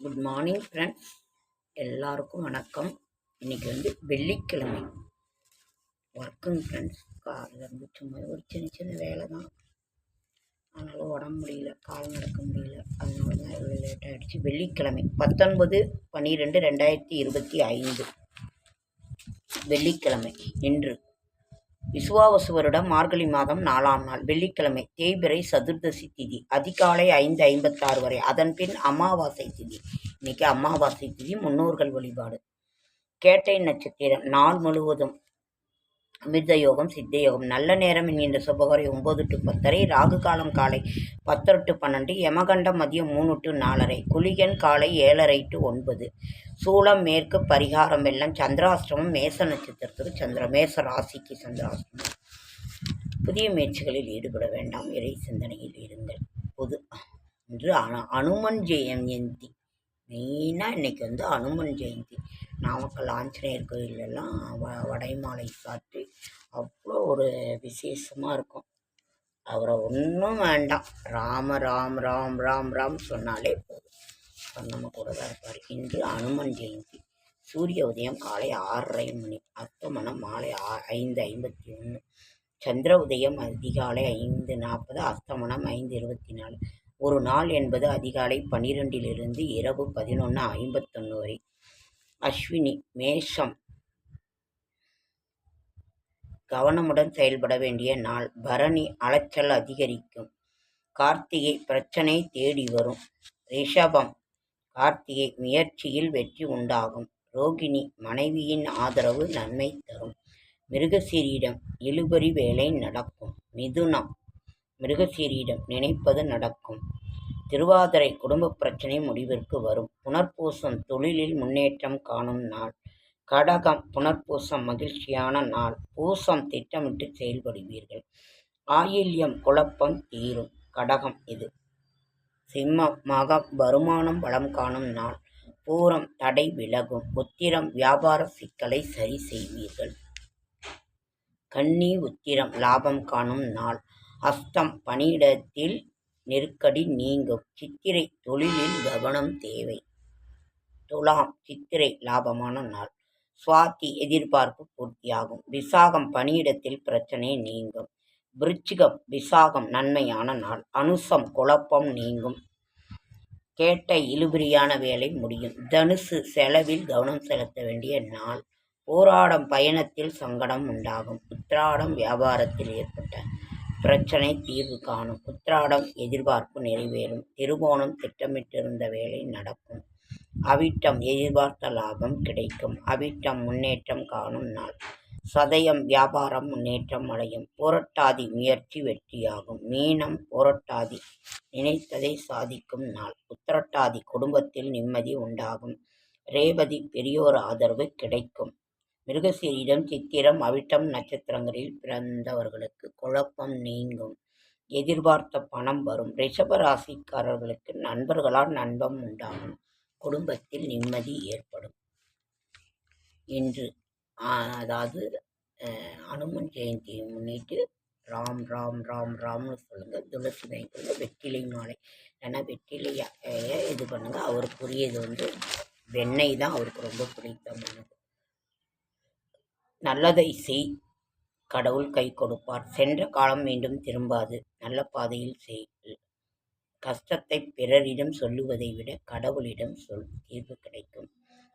Good morning friends எல்லாருக்கும் வணக்கம். இன்றைக்கி வந்து வெள்ளிக்கிழமை. ஒர்க்குங்க ஃப்ரெண்ட்ஸ் காலையில் இருந்து சும்மா ஒரு சின்ன சின்ன வேலை தான் அதனால் உடம்பு முடியல கால் நடக்க முடியல. அதனால தான் இவ்வளோ லேட் ஆகிடுச்சு வெள்ளிக்கிழமை பத்தொன்பது பன்னிரெண்டு ரெண்டாயிரத்தி இருபத்தி ஐந்து. வெள்ளிக்கிழமை. இன்று விசுவாவசு வருடம் மார்கழி மாதம் நாலாம் நாள் வெள்ளிக்கிழமை தேய்பிறை சதுர்தசி திதி அதிகாலை ஐந்து ஐம்பத்தாறு வரை அதன் பின் அமாவாசை திதி. இன்னைக்கு அமாவாசை திதி முன்னோர்கள் வழிபாடு. கேட்டை நட்சத்திரம் நாள் முழுவதும் அமிர்த யோகம் சித்த யோகம். நல்ல நேரம் என்கின்ற சுபகரை ஒம்பது டு பத்தரை ராகு காலம் காலை பத்தரை டு பன்னெண்டு யமகண்டம் மதியம் மூணு டு நாலரை குளிகன் காலை ஏழரை டு ஒன்பது. சூளம் மேற்கு பரிகாரம் எல்லாம் சந்திராஷ்டிரமம் மேச நட்சத்திரத்துக்கு சந்திர மேச ராசிக்கு சந்திராஷ்டிரமம் புதிய முயற்சிகளில் ஈடுபட வேண்டாம். இறை சிந்தனையில் இருங்கள். பொது என்று அனு அனுமன் ஜெயந்தி. மெயினாக இன்றைக்கி வந்து அனுமன் ஜெயந்தி. நாமக்கல் ஆஞ்சநேயர் கோயிலெல்லாம் வ வடைமாலை சாற்றி அவ்வளோ ஒரு விசேஷமாக இருக்கும். அவரை ஒன்றும் வேண்டாம். ராம ராம் ராம் ராம் ராம் சொன்னாலே போதும். நம்ம கூட தான் இருப்பார். இன்று அனுமன் ஜெயந்தி. சூரிய உதயம் காலை ஆறரை மணி. அஸ்தமனம் மாலை ஆ ஐந்து ஐம்பத்தி ஒன்று சந்திர உதயம் அதிகாலை ஐந்து நாற்பது அஸ்தமனம் ஐந்து இருபத்தி நாலு. ஒரு நாள் என்பது அதிகாலை பன்னிரெண்டிலிருந்து இரவு பதினொன்று ஐம்பத்தொன்று வரை. அஸ்வினி மேஷம். கவனமுடன் செயல்பட வேண்டிய நாள். பரணி அலைச்சல் அதிகரிக்கும். கார்த்திகை பிரச்சனை தேடி வரும். ரிஷபம் கார்த்திகை முயற்சியில் வெற்றி உண்டாகும். ரோகிணி மனைவியின் ஆதரவு நன்மை தரும். மிருகசீரியிடம் இழுபறி வேலை நடக்கும். மிதுனம் மிருகசீரியிடம் நினைப்பது நடக்கும். திருவாதிரை குடும்ப பிரச்சனை முடிவிற்கு வரும். புனர்பூசம் தொழிலில் முன்னேற்றம் காணும் நாள். கடகம் புனர்பூசம் மகிழ்ச்சியான நாள். பூசம் திட்டமிட்டு செயல்படுவீர்கள். ஆயில்யம் குழப்பம் தீரும். கடகம் இது. சிம்மம் மகம் வருமானம் வளம் காணும் நாள். பூரம் தடை விலகும். உத்திரம் வியாபார சிக்கலை சரி செய்வீர்கள். கன்னி உத்திரம் லாபம் காணும் நாள். அஸ்தம் பணியிடத்தில் நெருக்கடி நீங்கும். சித்திரை தொழிலில் கவனம் தேவை. துலாம் சித்திரை லாபமான நாள். சுவாத்தி எதிர்பார்ப்பு பூர்த்தியாகும். விசாகம் பணியிடத்தில் பிரச்சனை நீங்கும். விருச்சிகம் விசாகம் நன்மையான நாள். அனுசம் குழப்பம் நீங்கும். கேட்ட இழுபறியான வேலை முடியும். தனுசு செலவில் கவனம் செலுத்த வேண்டிய நாள். போராடம் பயணத்தில் சங்கடம் உண்டாகும். உத்திராடம் வியாபாரத்தில் ஏற்பட்ட பிரச்சனை தீர்வு காணும். உத்திராடம் எதிர்பார்ப்பு நிறைவேறும். திருவோணம் திட்டமிட்டிருந்த வேலை நடக்கும். அவிட்டம் எதிர்பார்த்த லாபம் கிடைக்கும். அவிட்டம் முன்னேற்றம் காணும் நாள். சதயம் வியாபாரம் முன்னேற்றம் அடையும். புரட்டாதி முயற்சி வெற்றியாகும். மீனம் புரட்டாதி நினைத்ததை சாதிக்கும் நாள். உத்திரட்டாதி குடும்பத்தில் நிம்மதி உண்டாகும். ரேவதி பெரியோர் ஆதரவு கிடைக்கும். மிருகசீரிடம் சித்திரம் அவிட்டம் நட்சத்திரங்களில் பிறந்தவர்களுக்கு குழப்பம் நீங்கும். எதிர்பார்த்த பணம் வரும். ரிஷபராசிக்காரர்களுக்கு நண்பர்களால் நண்பம் உண்டாகும். குடும்பத்தில் நிம்மதி ஏற்படும். இன்று அதாவது அனுமன் ஜெயந்தியை முன்னிட்டு ராம் ராம் ராம் ராம்னு சொல்லுங்கள் துளசி வாங்கிக்கொள்ள வெற்றிலை மாலை. ஏன்னா வெற்றிலையை இது பண்ணுங்கள் அவருக்குரியது வந்து வெண்ணெய் தான் அவருக்கு ரொம்ப பிடித்தமானது. நல்லதை செய். கடவுள் கை கொடுப்பார். சென்ற காலம் மீண்டும் திரும்பாது. நல்ல பாதையில் செய். கஷ்டத்தை பிறரிடம் சொல்லுவதை விட கடவுளிடம் சொல். தீர்வு கிடைக்கும்.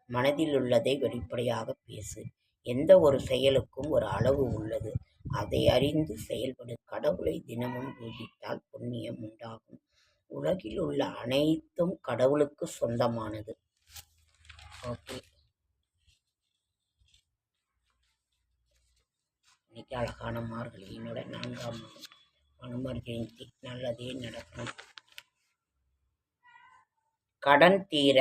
மனதில் உள்ளதை வெளிப்படையாக பேசு. எந்த ஒரு செயலுக்கும் ஒரு அளவு உள்ளது. அதை அறிந்து செயல்படு. கடவுளை தினமும் பூஜித்தால் புண்ணியம் உண்டாகும். உலகில் உள்ள அனைத்தும் கடவுளுக்கு சொந்தமானது. ஓகே. இன்னைக்கு அழகான மார்கழியினோட நான்காம் மாதம் அனுமர் ஜெயந்தி நல்லதே நடக்கும். கடன் தீர.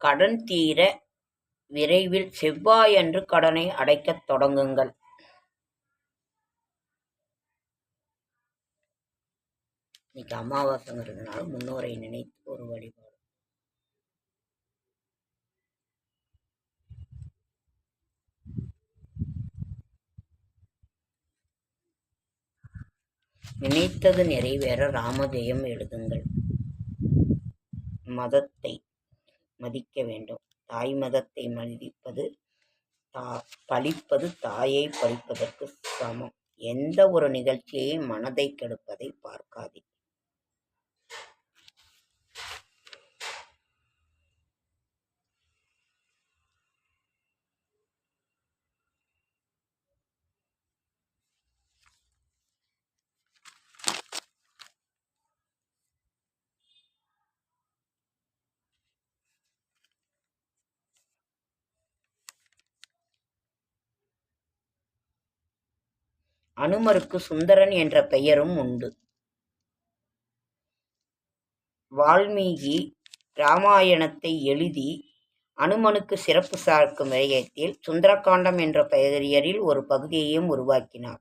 கடன் தீர விரைவில் செவ்வாயன்று கடனை அடைக்கத் தொடங்குங்கள். இன்னைக்கு அமாவாசைங்கிறதுனால முன்னோரை நினைத்து ஒரு வழிபாடு. நினைத்தது நிறைவேற ராமஜெயம் எழுதுங்கள். மதத்தை மதிக்க வேண்டும். தாய் மதத்தை மதிப்பது தா பழிப்பது தாயை பழிப்பதற்கு சமம். எந்த ஒரு நிகழ்ச்சியையும் மனதை கெடுப்பதை பார்க்காதே அனுமருக்கு சுந்தரன் என்ற பெயரும் உண்டு. வால்மீகி இராமாயணத்தை எழுதி அனுமனுக்கு சிறப்பு சார்க்கும் விடயத்தில் சுந்தரகாண்டம் என்ற பெயரியரில் ஒரு பகுதியையும் உருவாக்கினார்.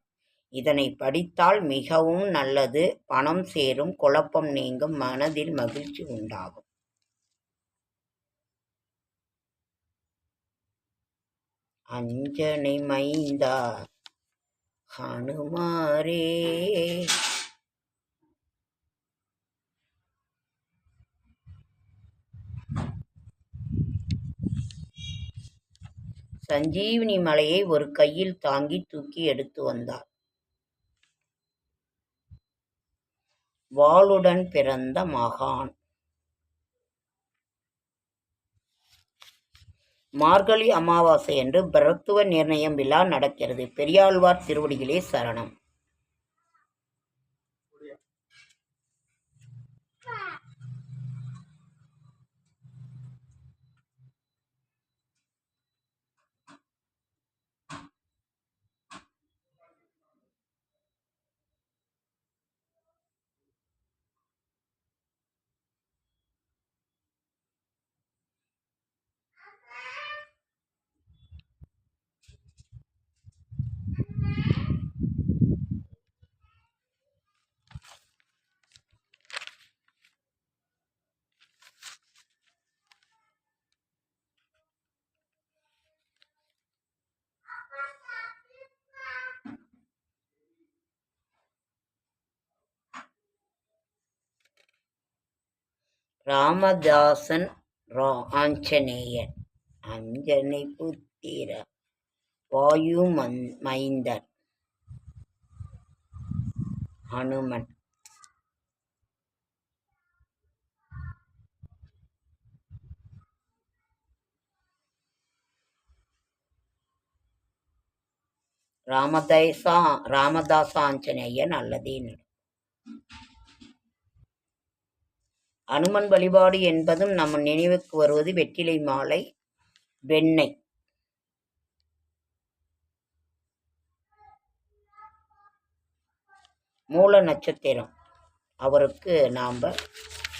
இதனை படித்தால் மிகவும் நல்லது பணம் சேரும் குழப்பம் நீங்கும் மனதில் மகிழ்ச்சி உண்டாகும். அஞ்சனை மைந்தா ஹனுமாரே சஞ்சீவினி மலையை ஒரு கையில் தாங்கி தூக்கி எடுத்து வந்தார் வாளுடன் பிறந்த மகான். மார்கழி அமாவாசை என்று பிரத்துவ நிர்ணயம் விழா நடக்கிறது. பெரியாழ்வார் திருவடிகளே சரணம். ராமதாசன் ஆஞ்சநேயன். அஞ்சனை புத்திர வாயு மைந்தன். ஹனுமன். ராமதேசா ராமதாச ஆஞ்சநேயன் அல்லதே அனுமன் வழிபாடு என்பதும் நம் நினைவுக்கு வருவது வெற்றிலை மாலை வெண்ணெய். மூல நட்சத்திரம். அவருக்கு நாம்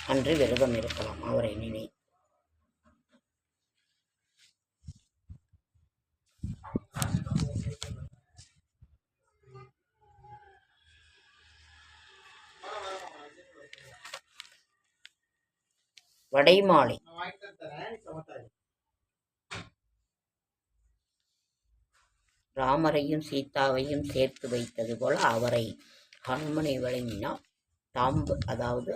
அன்று விரதம் இருக்கலாம் அவரை நினை வடைமாலை. ராமரையும் சீதாவையும் சேர்த்து வைத்தது போல அவரை ஹனுமனை வழங்கினால் தாம்பு அதாவது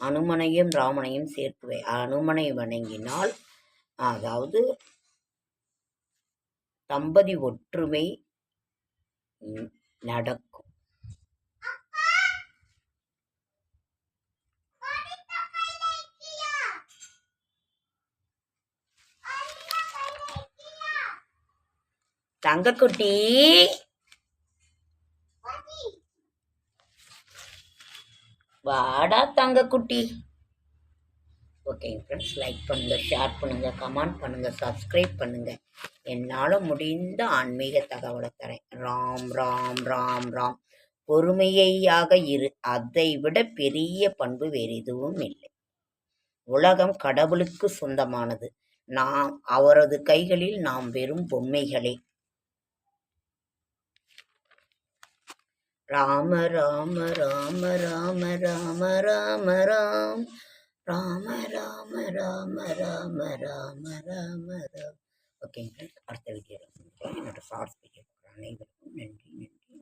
அனுமனையும் ராமனையும் சேர்த்து வை அனுமனை வணங்கினால் அதாவது தம்பதி ஒற்றுமை நடக்கும் தங்கக்குட்டி. வாடா தங்கக்குட்டி. ஓகேங்க ஃப்ரெண்ட்ஸ் லைக் பண்ணுங்கள் ஷேர் பண்ணுங்கள் கமெண்ட் பண்ணுங்கள் சப்ஸ்கிரைப் பண்ணுங்கள் என்னால் முடிந்த ஆன்மீக தகவலை தரேன். ராம் ராம் ராம் ராம். பொறுமையாக இரு. அதை விட பெரிய பண்பு வேறு எதுவும் இல்லை. உலகம் கடவுளுக்கு சொந்தமானது. நாம் அவரது கைகளில் நாம் வெறும் பொம்மைகளே. ராம ராம ராம ராம ராம ராம ராம் ராம ராம ராம ராம ராம ராம ராம் ஓகேங்க அடுத்த வீடியோ என்னோட ஷார்ட்ஸ் வீடியோ அனைவருக்கும் நன்றி நன்றி